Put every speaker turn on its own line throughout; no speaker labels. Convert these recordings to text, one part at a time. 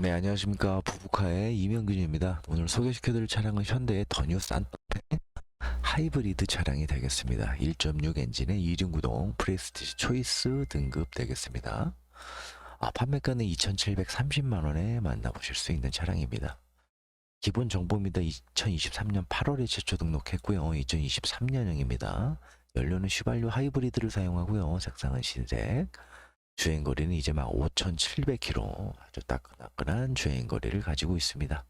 네, 안녕하십니까. 부부카의 이명균입니다. 오늘 소개시켜드릴 차량은 현대의 더뉴 산타페 하이브리드 차량이 되겠습니다. 1.6 엔진의 2륜 구동 프레스티지 초이스 등급 되겠습니다. 아, 판매가는 2,730만 원에 만나보실 수 있는 차량입니다. 기본 정보입니다. 2023년 8월에 최초 등록했고요. 2023년형입니다. 연료는 휘발유 하이브리드를 사용하고요. 색상은 흰색. 주행거리는 이제 막 5,700km 아주 따끈따끈한 주행거리를 가지고 있습니다.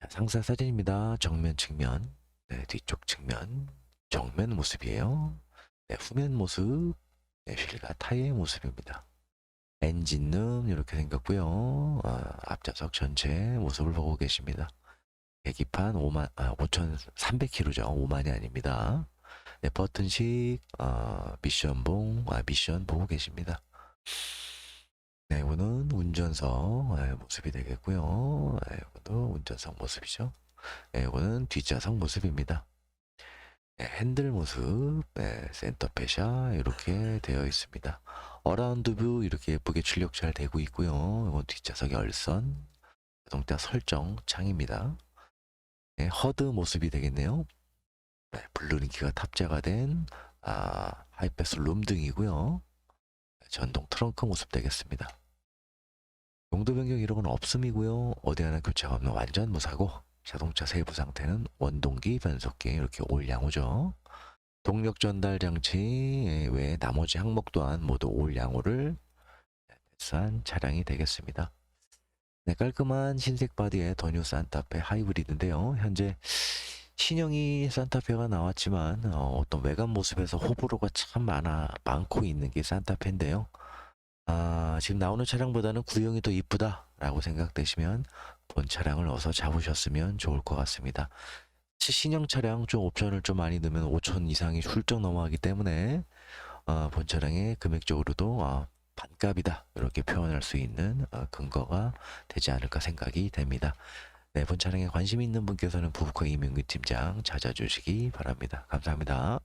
자, 상사 사진입니다. 정면 측면, 네, 뒤쪽 측면, 정면 모습이에요. 네, 후면 모습, 네, 휠과 타이어의 모습입니다. 엔진룸 이렇게 생겼고요. 아, 앞좌석 전체 모습을 보고 계십니다. 계기판 5만, 아, 5,300km죠. 5만이 아닙니다. 네, 버튼식 어, 미션봉 아, 미션 보고 계십니다. 네, 이거는 운전석 네, 모습이 되겠고요. 네, 이것도 운전석 모습이죠. 네, 이거는 뒷좌석 모습입니다. 네, 핸들 모습, 네, 센터 페샤 이렇게 되어 있습니다. 어라운드 뷰 이렇게 예쁘게 출력 잘 되고 있고요. 이건 뒷좌석 열선, 자동차 설정 창입니다. 네, 허드 모습이 되겠네요. 네, 블루링키가 탑재가 된 아, 하이패스 룸 등이고요. 전동 트렁크 모습 되겠습니다. 용도 변경 건 없음이고요. 어디 하나 교체가 없는 완전 무사고 자동차 세부 상태는 원동기, 변속기 이렇게 올 양호죠. 동력 전달 장치 외에 나머지 항목 또한 모두 올 양호를 패스한 차량이 되겠습니다. 네, 깔끔한 흰색 바디의 더뉴 산타페 하이브리드인데요. 현재 신형이 산타페가 나왔지만 어, 떤 외관 모습에서 호불호가 참 많아 많고 있는 게 산타페인데요. 아, 지금 나오는 차량보다는 구형이 더 이쁘다라고 생각되시면 본 차량을 어서 잡으셨으면 좋을 것 같습니다. 시- 신형 차량 좀 옵션을 좀 많이 넣으면 5천 이상이 훌쩍 넘어가기 때문에 어, 본 차량의 금액적으로도 어, 반값이다 이렇게 표현할 수 있는 어, 근거가 되지 않을까 생각이 됩니다. 네, 본 차량에 관심 있는 분께서는 부부카 이명규 팀장 찾아주시기 바랍니다. 감사합니다.